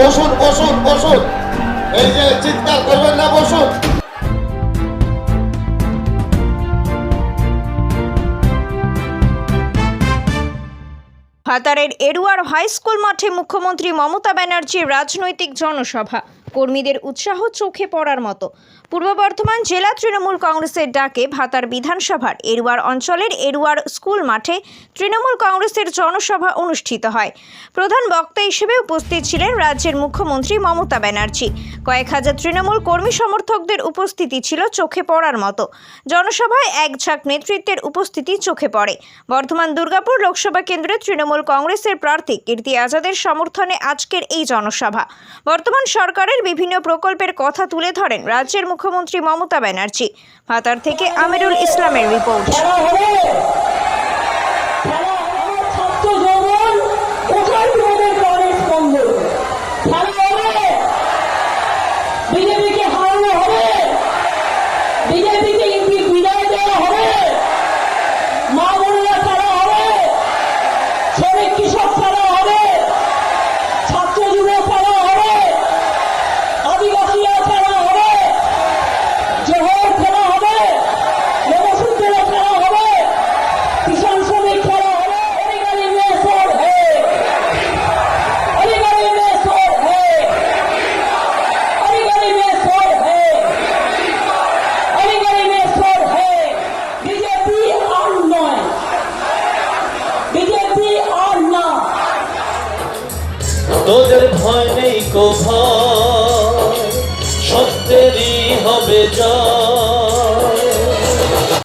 বসুন বসুন বসুন। এই যে চিৎকার করবেন না, বসুন। ভাতারের এডুয়ার হাই স্কুল মাঠে মুখ্যমন্ত্রী মমতা ব্যানার্জির রাজনৈতিক জনসভা। কর্মীদের উৎসাহ চোখে পড়ার মতো। পূর্ব বর্ধমান জেলা তৃণমূল কংগ্রেসের ডাকে ভাতার বিধানসভার এরুয়ার অঞ্চলের এরুয়ার স্কুল মাঠে তৃণমূল কংগ্রেসের জনসভা অনুষ্ঠিত হয়। প্রধান বক্তা হিসেবে উপস্থিত ছিলেন রাজ্যের মুখ্যমন্ত্রী মমতা ব্যানার্জি। কয়েক হাজার তৃণমূল কর্মী সমর্থকদের উপস্থিতি ছিল চোখে পড়ার মতো। জনসভায় এক ঝাঁক নেতৃত্বের উপস্থিতি চোখে পড়ে। বর্ধমান দুর্গাপুর লোকসভা কেন্দ্রে তৃণমূল কংগ্রেসের প্রার্থী কীর্তি আজাদের সমর্থনে আজকের এই জনসভা। বর্তমান সরকারের বিভিন্ন প্রকল্পের কথা তুলে ধরেন রাজ্যের মুখ্যমন্ত্রী মমতা ব্যানার্জি। ভাতার থেকে আমিরুল ইসলামের রিপোর্ট। বিজেপিকে বিজেপিকে বিদায় দেওয়া হবে। তোদের ভয় নেই কো ভয়। সত্যেরই হবে জয়।